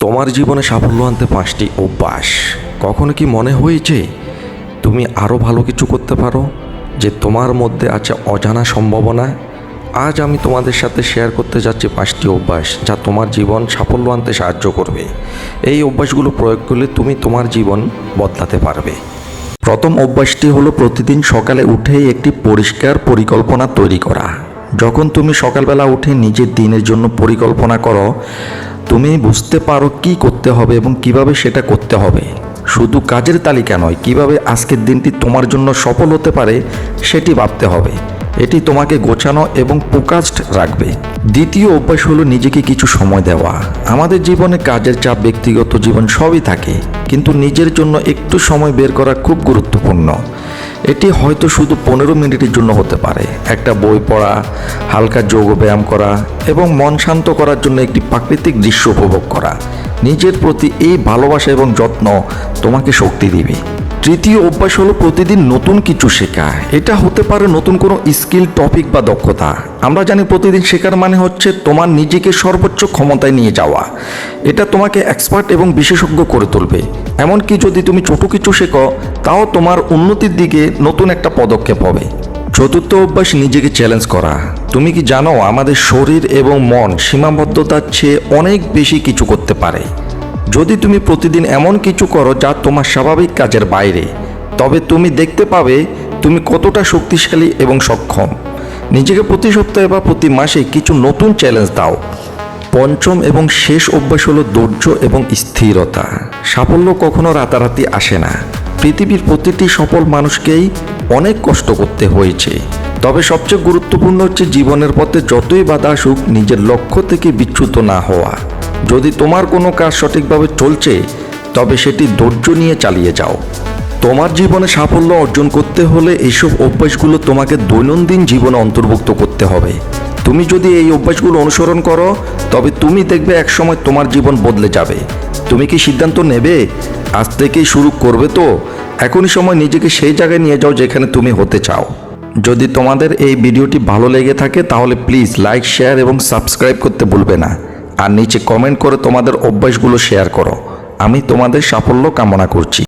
তোমার জীবনে সাফল্য আনতে পাঁচটি অভ্যাস। কখনো কি মনে হয়েছে তুমি আরও ভালো কিছু করতে পারো? যে তোমার মধ্যে আছে অজানা সম্ভাবনা। আজ আমি তোমাদের সাথে শেয়ার করতে যাচ্ছি পাঁচটি অভ্যাস যা তোমার জীবন সাফল্য আনতে সাহায্য করবে। এই অভ্যাসগুলো প্রয়োগ করলে তুমি তোমার জীবন বদলাতে পারবে। প্রথম অভ্যাসটি হলো প্রতিদিন সকালে উঠেই একটি পরিষ্কার পরিকল্পনা তৈরি করা। যখন তুমি সকালবেলা উঠে নিজের দিনের জন্য পরিকল্পনা করো তুমি বুঝতে পারো কি করতে হবে এবং কীভাবে সেটা করতে হবে। শুধু কাজের তালিকা নয়, কীভাবে আজকের দিনটি তোমার জন্য সফল হতে পারে সেটি ভাবতে হবে। এটি তোমাকে গোছানো এবং ফোকাসড রাখবে। দ্বিতীয় অভ্যাস হলো নিজেকে কিছু সময় দেওয়া। আমাদের জীবনে কাজের চাপ, ব্যক্তিগত জীবন সবই থাকে, কিন্তু নিজের জন্য একটু সময় বের করা খুব গুরুত্বপূর্ণ। এটি হয়তো শুধু পনেরো মিনিটের জন্য হতে পারে। একটা বই পড়া, হালকা যোগ ব্যায়াম করা এবং মন শান্ত করার জন্য একটি প্রাকৃতিক দৃশ্য উপভোগ করা। নিজের প্রতি এই ভালোবাসা এবং যত্ন তোমাকে শক্তি দিবে। তৃতীয় অভ্যাস হলো প্রতিদিন নতুন কিছু শেখা। এটা হতে পারে নতুন কোনো স্কিল টপিক বা দক্ষতা। আমরা জানি প্রতিদিন শেখার মানে হচ্ছে তোমার নিজেকে সর্বোচ্চ ক্ষমতায় নিয়ে যাওয়া। এটা তোমাকে এক্সপার্ট এবং বিশেষজ্ঞ করে তুলবে। এমনকি যদি তুমি ছোট কিছু শেখো, তাও তোমার উন্নতির দিকে নতুন একটা পদক্ষেপ হবে। চতুর্থ অভ্যাস, নিজেকে চ্যালেঞ্জ করা। তুমি কি জানো, আমাদের শরীর এবং মন সীমাবদ্ধতার চেয়ে অনেক বেশি কিছু করতে পারে। যদি তুমি প্রতিদিন এমন কিছু করো যা তোমার স্বাভাবিক কাজের বাইরে, তবে তুমি দেখতে পাবে তুমি কতটা শক্তিশালী এবং সক্ষম। নিজেকে প্রতি সপ্তাহে বা প্রতি মাসে কিছু নতুন চ্যালেঞ্জ দাও। পঞ্চম এবং শেষ অভ্যাস হলো ধৈর্য এবং স্থিরতা। সাফল্য কখনো রাতারাতি আসে না। পৃথিবীর প্রতিটি সফল মানুষকেই অনেক কষ্ট করতে হয়েছে। তবে সবচেয়ে গুরুত্বপূর্ণ হচ্ছে জীবনের পথে যতই বাধা আসুক, নিজের লক্ষ্য থেকে বিচ্যুত না হওয়া। যদি তোমার কোনো কাজ সঠিকভাবে চলছে, তবে সেটি ধৈর্য নিয়ে চালিয়ে যাও। তোমার জীবনে সাফল্য অর্জন করতে হলে এইসব অভ্যাসগুলো তোমাকে দৈনন্দিন জীবনে অন্তর্ভুক্ত করতে হবে। তুমি যদি এই অভ্যাসগুলো অনুসরণ করো, তবে তুমি দেখবে একসময় তোমার জীবন বদলে যাবে। তুমি কি সিদ্ধান্ত নেবে? আজ থেকেই শুরু করবে তো? এখনই সময় নিজেকে সেই জায়গায় নিয়ে যাও যেখানে তুমি হতে চাও। যদি তোমাদের এই ভিডিওটি ভালো লেগে থাকে, তাহলে প্লিজ লাইক শেয়ার এবং সাবস্ক্রাইব করতে ভুলবে না। আর নিচে কমেন্ট করে তোমাদের অভ্যাসগুলো শেয়ার করো। আমি তোমাদের সাফল্য কামনা করছি।